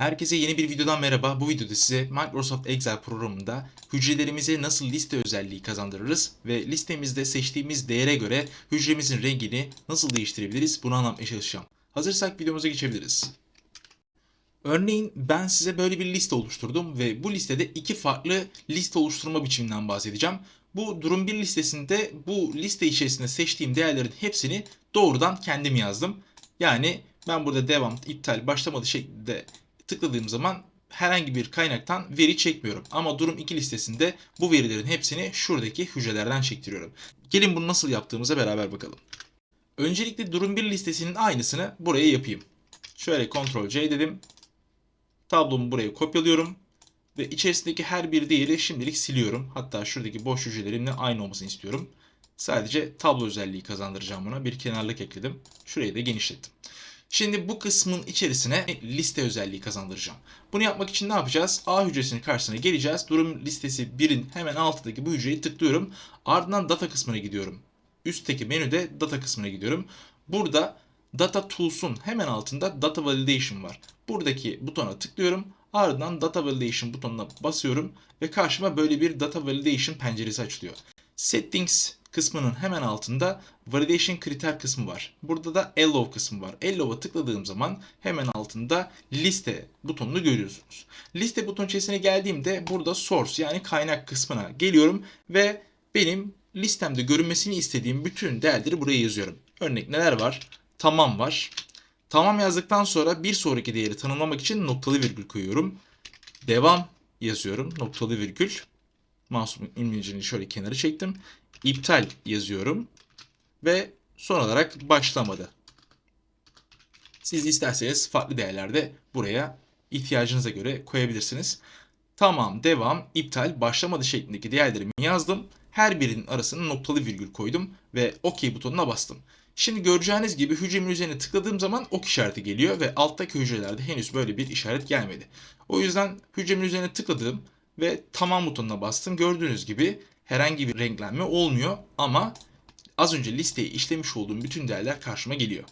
Herkese yeni bir videodan merhaba. Bu videoda size Microsoft Excel programında hücrelerimize nasıl liste özelliği kazandırırız ve listemizde seçtiğimiz değere göre hücremizin rengini nasıl değiştirebiliriz bunu anlatmaya çalışacağım. Hazırsak videomuza geçebiliriz. Örneğin ben size böyle bir liste oluşturdum ve bu listede iki farklı liste oluşturma biçiminden bahsedeceğim. Bu durum bir listesinde bu liste içerisinde seçtiğim değerlerin hepsini doğrudan kendim yazdım. Yani ben burada devam, iptal, başlamadı şeklinde tıkladığım zaman herhangi bir kaynaktan veri çekmiyorum. Ama durum 2 listesinde bu verilerin hepsini şuradaki hücrelerden çektiriyorum. Gelin bunu nasıl yaptığımıza beraber bakalım. Öncelikle durum 1 listesinin aynısını buraya yapayım. Şöyle Ctrl C dedim. Tablomu buraya kopyalıyorum. Ve içerisindeki her bir değeri şimdilik siliyorum. Hatta şuradaki boş hücrelerimle aynı olmasını istiyorum. Sadece tablo özelliği kazandıracağım buna. Bir kenarlık ekledim. Şurayı da genişlettim. Şimdi bu kısmın içerisine liste özelliği kazandıracağım. Bunu yapmak için ne yapacağız? A hücresinin karşısına geleceğiz. Durum listesi 1'in hemen altındaki bu hücreyi tıklıyorum. Ardından data kısmına gidiyorum. Üstteki menüde data kısmına gidiyorum. Burada Data Tools'un hemen altında Data Validation var. Buradaki butona tıklıyorum. Ardından Data Validation butonuna basıyorum ve karşıma böyle bir Data Validation penceresi açılıyor. Settings kısmının hemen altında Validation kriter kısmı var. Burada da Allow kısmı var. Allow'a tıkladığım zaman hemen altında liste butonunu görüyorsunuz. Liste buton içerisine geldiğimde burada source yani kaynak kısmına geliyorum ve benim listemde görünmesini istediğim bütün değerleri buraya yazıyorum. Örnek neler var? Tamam var. Tamam yazdıktan sonra bir sonraki değeri tanımlamak için noktalı virgül koyuyorum. Devam yazıyorum. Noktalı virgül. Mouse'umun imlecini şöyle kenara çektim. İptal yazıyorum. Ve son olarak başlamadı. Siz isterseniz farklı değerlerde buraya ihtiyacınıza göre koyabilirsiniz. Tamam, devam, iptal, başlamadı şeklindeki değerlerimi yazdım. Her birinin arasına noktalı virgül koydum ve OK butonuna bastım. Şimdi göreceğiniz gibi hücremin üzerine tıkladığım zaman ok işareti geliyor ve alttaki hücrelerde henüz böyle bir işaret gelmedi. O yüzden hücremin üzerine tıkladım ve tamam butonuna bastım. Gördüğünüz gibi herhangi bir renklenme olmuyor ama az önce listeye işlemiş olduğum bütün değerler karşıma geliyor.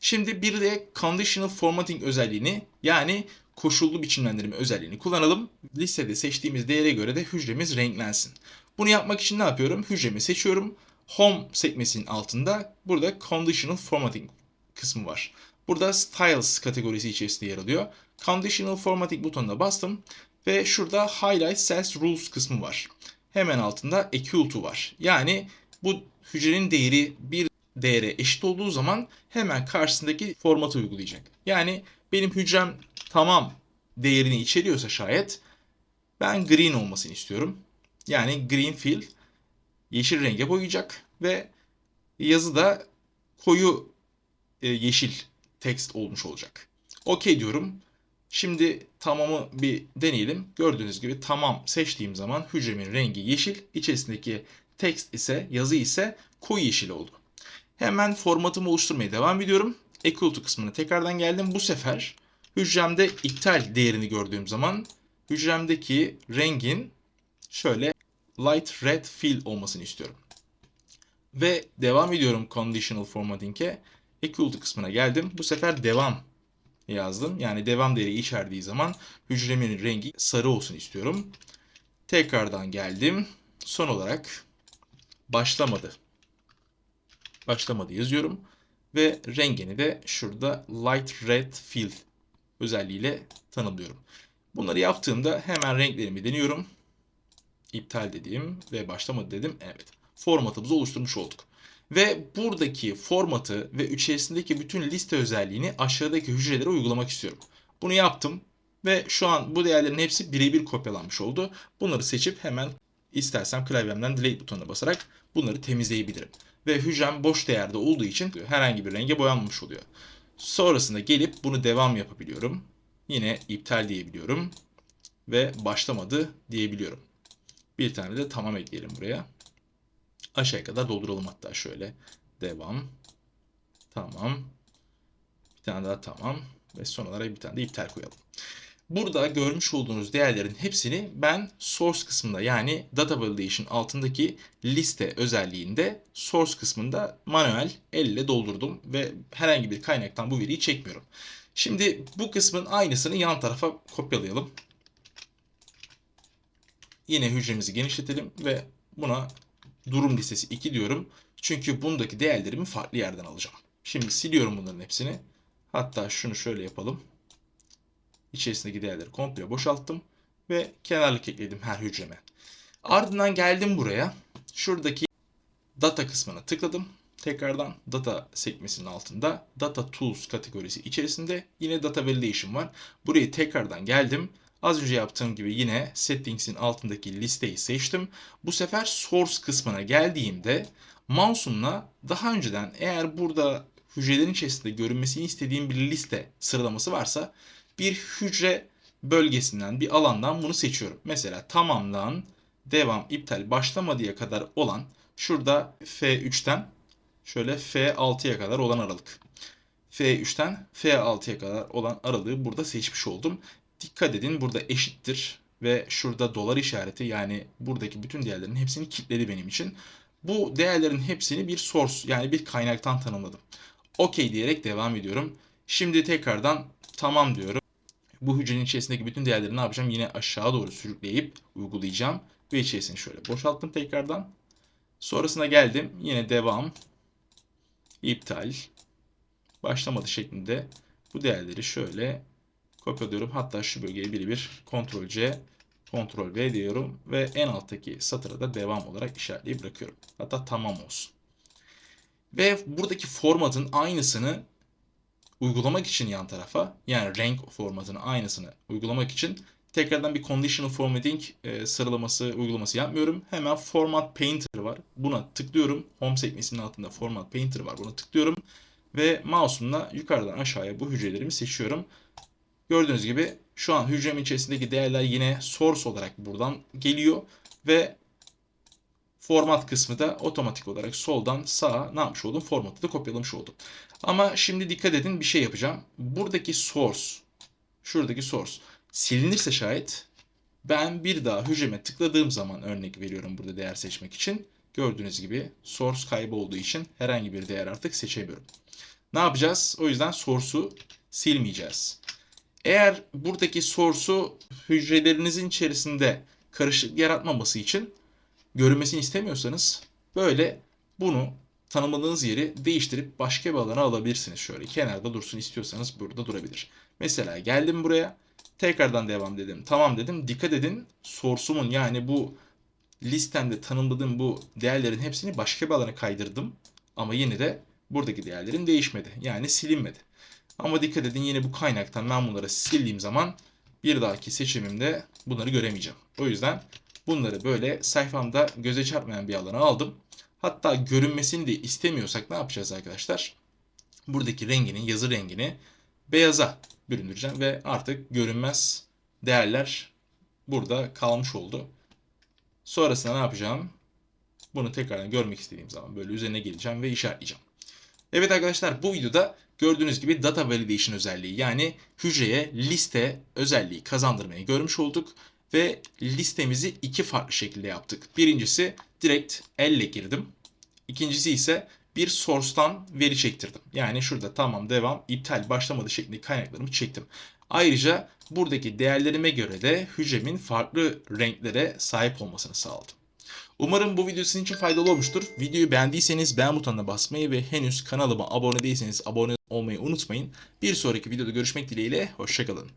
Şimdi bir de conditional formatting özelliğini yani koşullu biçimlendirme özelliğini kullanalım. Listede seçtiğimiz değere göre de hücremiz renklensin. Bunu yapmak için ne yapıyorum? Hücremi seçiyorum. Home sekmesinin altında burada Conditional Formatting kısmı var. Burada Styles kategorisi içerisinde yer alıyor. Conditional Formatting butonuna bastım ve şurada Highlight Cells Rules kısmı var. Hemen altında Equal var. Yani bu hücrenin değeri bir değere eşit olduğu zaman hemen karşısındaki formatı uygulayacak. Yani benim hücrem tamam değerini içeriyorsa şayet ben green olmasını istiyorum. Yani green fill yeşil renge boyayacak ve yazı da koyu e, yeşil text olmuş olacak. OK diyorum. Şimdi tamamı bir deneyelim. Gördüğünüz gibi tamam seçtiğim zaman hücremin rengi yeşil, içerisindeki text ise yazı ise koyu yeşil oldu. Hemen formatımı oluşturmaya devam ediyorum. Equal to kısmına tekrardan geldim. Bu sefer hücremde iptal değerini gördüğüm zaman hücremdeki rengin şöyle light red fill olmasını istiyorum. Ve devam ediyorum conditional formatting'e. Equal to kısmına geldim. Bu sefer devam yazdım. Yani devam değeri içerdiği zaman hücremin rengi sarı olsun istiyorum. Tekrardan geldim. Son olarak başlamadı. Başlamadı yazıyorum. Ve rengini de şurada light red fill özelliğiyle tanımlıyorum. Bunları yaptığımda hemen renklerimi deniyorum iptal dediğim ve başlamadı dedim. Evet. Formatımızı oluşturmuş olduk. Ve buradaki formatı ve içerisindeki bütün liste özelliğini aşağıdaki hücrelere uygulamak istiyorum. Bunu yaptım ve şu an bu değerlerin hepsi birebir kopyalanmış oldu. Bunları seçip hemen istersem klavyemden delete butonuna basarak bunları temizleyebilirim. Ve hücrem boş değerde olduğu için herhangi bir renge boyanmamış oluyor. Sonrasında gelip bunu devam yapabiliyorum. Yine iptal diyebiliyorum ve başlamadı diyebiliyorum. Bir tane de tamam ekleyelim buraya. Aşağıya kadar dolduralım hatta şöyle. Devam. Tamam. Bir tane daha tamam. Ve son olarak bir tane de iptal koyalım. Burada görmüş olduğunuz değerlerin hepsini ben source kısmında yani data validation altındaki liste özelliğinde source kısmında manuel elle doldurdum ve herhangi bir kaynaktan bu veriyi çekmiyorum. Şimdi bu kısmın aynısını yan tarafa kopyalayalım. Yine hücremizi genişletelim ve buna durum listesi 2 diyorum. Çünkü bundaki değerlerimi farklı yerden alacağım. Şimdi siliyorum bunların hepsini. Hatta şunu şöyle yapalım. İçerisindeki değerleri komple boşalttım ve kenarlık ekledim her hücreme. Ardından geldim buraya. Şuradaki data kısmına tıkladım. Tekrardan data sekmesinin altında data tools kategorisi içerisinde yine data validation var. Burayı tekrardan geldim. Az önce yaptığım gibi yine settings'in altındaki listeyi seçtim. Bu sefer source kısmına geldiğimde mouse'umla daha önceden eğer burada hücrelerin içerisinde görünmesini istediğim bir liste sıralaması varsa bir hücre bölgesinden bir alandan bunu seçiyorum. Mesela tamamdan devam iptal başlamadıya kadar olan şurada F3'ten şöyle F6'ya kadar olan aralık. F3'ten F6'ya kadar olan aralığı burada seçmiş oldum. Dikkat edin burada eşittir ve şurada dolar işareti yani buradaki bütün değerlerin hepsini kilitledi benim için. Bu değerlerin hepsini bir source yani bir kaynaktan tanımladım. OK diyerek devam ediyorum. Şimdi tekrardan tamam diyorum. Bu hücrenin içerisindeki bütün değerleri ne yapacağım? Yine aşağı doğru sürükleyip uygulayacağım. Ve içerisini şöyle boşalttım tekrardan. Sonrasına geldim. Yine devam. iptal, Başlamadı şeklinde bu değerleri şöyle kopyalıyorum. Hatta şu bölgeye biri bir Ctrl C, Ctrl V diyorum. Ve en alttaki satıra da devam olarak işaretleyip bırakıyorum. Hatta tamam olsun. Ve buradaki formatın aynısını uygulamak için yan tarafa yani renk formatının aynısını uygulamak için tekrardan bir conditional formatting e, sıralaması uygulaması yapmıyorum. Hemen format painter var. Buna tıklıyorum. Home sekmesinin altında format painter var. Buna tıklıyorum ve mouse'umla yukarıdan aşağıya bu hücrelerimi seçiyorum. Gördüğünüz gibi şu an hücremin içerisindeki değerler yine source olarak buradan geliyor ve format kısmı da otomatik olarak soldan sağa ne yapmış oldum? Formatı da kopyalamış oldum. Ama şimdi dikkat edin bir şey yapacağım. Buradaki source, şuradaki source silinirse şayet ben bir daha hücreme tıkladığım zaman örnek veriyorum burada değer seçmek için. Gördüğünüz gibi source kaybı için herhangi bir değer artık seçemiyorum. Ne yapacağız? O yüzden source'u silmeyeceğiz. Eğer buradaki source'u hücrelerinizin içerisinde karışık yaratmaması için görünmesini istemiyorsanız böyle bunu tanımladığınız yeri değiştirip başka bir alana alabilirsiniz. Şöyle kenarda dursun istiyorsanız burada durabilir. Mesela geldim buraya tekrardan devam dedim. Tamam dedim. Dikkat edin source'umun yani bu listemde tanımladığım bu değerlerin hepsini başka bir alana kaydırdım. Ama yine de buradaki değerlerin değişmedi. Yani silinmedi. Ama dikkat edin yine bu kaynaktan ben bunları sildiğim zaman bir dahaki seçimimde bunları göremeyeceğim. O yüzden bunları böyle sayfamda göze çarpmayan bir alana aldım. Hatta görünmesini de istemiyorsak ne yapacağız arkadaşlar? Buradaki rengini, yazı rengini beyaza büründüreceğim ve artık görünmez değerler burada kalmış oldu. Sonrasında ne yapacağım? Bunu tekrardan görmek istediğim zaman böyle üzerine geleceğim ve işaretleyeceğim. Evet arkadaşlar bu videoda gördüğünüz gibi data validation özelliği yani hücreye liste özelliği kazandırmayı görmüş olduk ve listemizi iki farklı şekilde yaptık. Birincisi direkt elle girdim. İkincisi ise bir source'tan veri çektirdim. Yani şurada tamam devam iptal başlamadı şeklinde kaynaklarımı çektim. Ayrıca buradaki değerlerime göre de hücremin farklı renklere sahip olmasını sağladım. Umarım bu video sizin için faydalı olmuştur. Videoyu beğendiyseniz beğen butonuna basmayı ve henüz kanalıma abone değilseniz abone olmayı unutmayın. Bir sonraki videoda görüşmek dileğiyle, hoşçakalın.